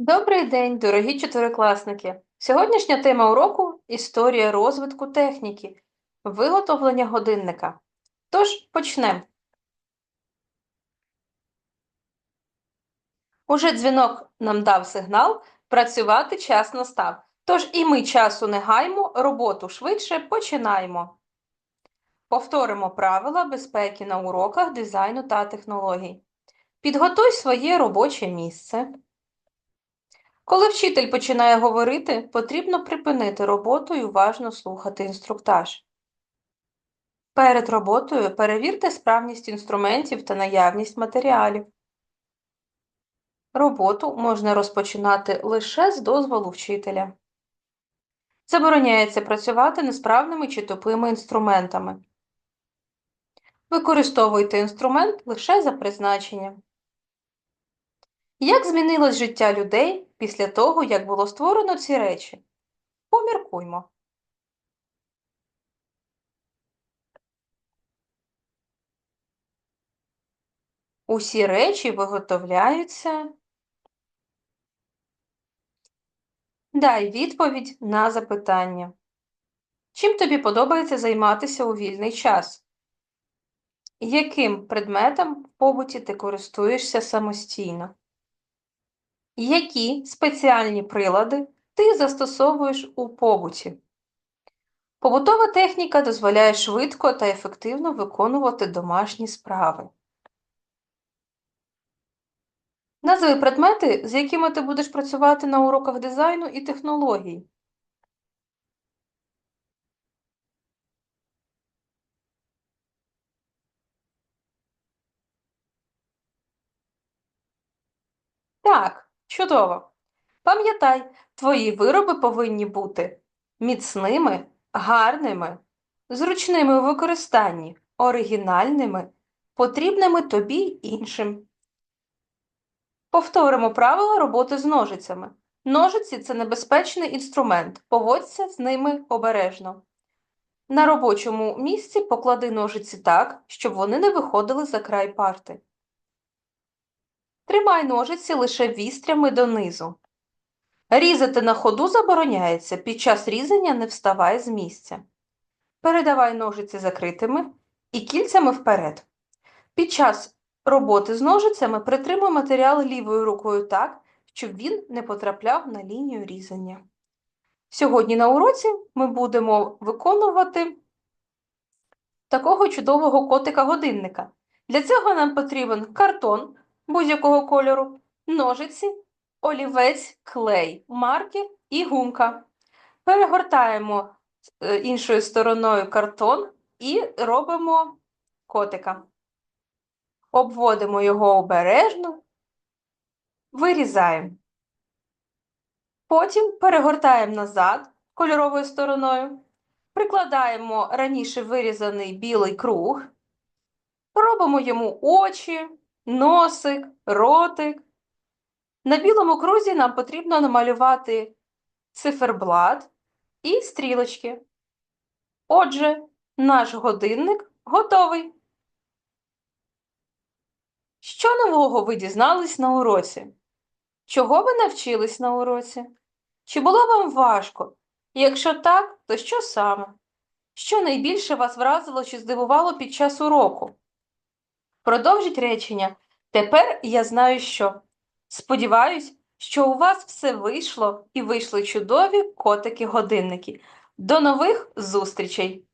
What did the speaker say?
Добрий день, дорогі чотирикласники! Сьогоднішня тема уроку історія розвитку техніки, виготовлення годинника. Тож почнемо. Уже дзвінок нам дав сигнал, працювати час настав. Тож і ми часу не гаймо, роботу швидше починаємо. Повторимо правила безпеки на уроках дизайну та технологій. Підготуй своє робоче місце. Коли вчитель починає говорити, потрібно припинити роботу і уважно слухати інструктаж. Перед роботою перевірте справність інструментів та наявність матеріалів. Роботу можна розпочинати лише з дозволу вчителя. Забороняється працювати несправними чи тупими інструментами. Використовуйте інструмент лише за призначенням. Як змінилось життя людей після того, як було створено ці речі? Поміркуймо. Усі речі виготовляються. Дай відповідь на запитання. Чим тобі подобається займатися у вільний час? Яким предметом в побуті ти користуєшся самостійно? Які спеціальні прилади ти застосовуєш у побуті? Побутова техніка дозволяє швидко та ефективно виконувати домашні справи. Назви предмети, з якими ти будеш працювати на уроках дизайну і технологій. Так, чудово. Пам'ятай, твої вироби повинні бути міцними, гарними, зручними у використанні, оригінальними, потрібними тобі й іншим. Повторимо правила роботи з ножицями. Ножиці це небезпечний інструмент, поводься з ними обережно. На робочому місці поклади ножиці так, щоб вони не виходили за край парти. Тримай ножиці лише вістрями донизу. Різати на ходу забороняється, під час різання не вставай з місця. Передавай ножиці закритими і кільцями вперед. Під час роботи з ножицями притримуй матеріал лівою рукою так, щоб він не потрапляв на лінію різання. Сьогодні на уроці ми будемо виконувати такого чудового котика-годинника. Для цього нам потрібен картон будь-якого кольору, ножиці, олівець, клей, маркер і гумка. Перегортаємо е, іншою стороною картон і робимо котика. Обводимо його обережно, вирізаємо. Потім перегортаємо назад кольоровою стороною, прикладаємо раніше вирізаний білий круг, робимо йому очі, носик, ротик. На білому крузі нам потрібно намалювати циферблат і стрілочки. Отже, наш годинник готовий. Що нового ви дізнались на уроці? Чого ви навчились на уроці? Чи було вам важко? Якщо так, то що саме? Що найбільше вас вразило чи здивувало під час уроку? Продовжіть речення. Тепер я знаю що. Сподіваюсь, що у вас все вийшло і вийшли чудові котики-годинники. До нових зустрічей!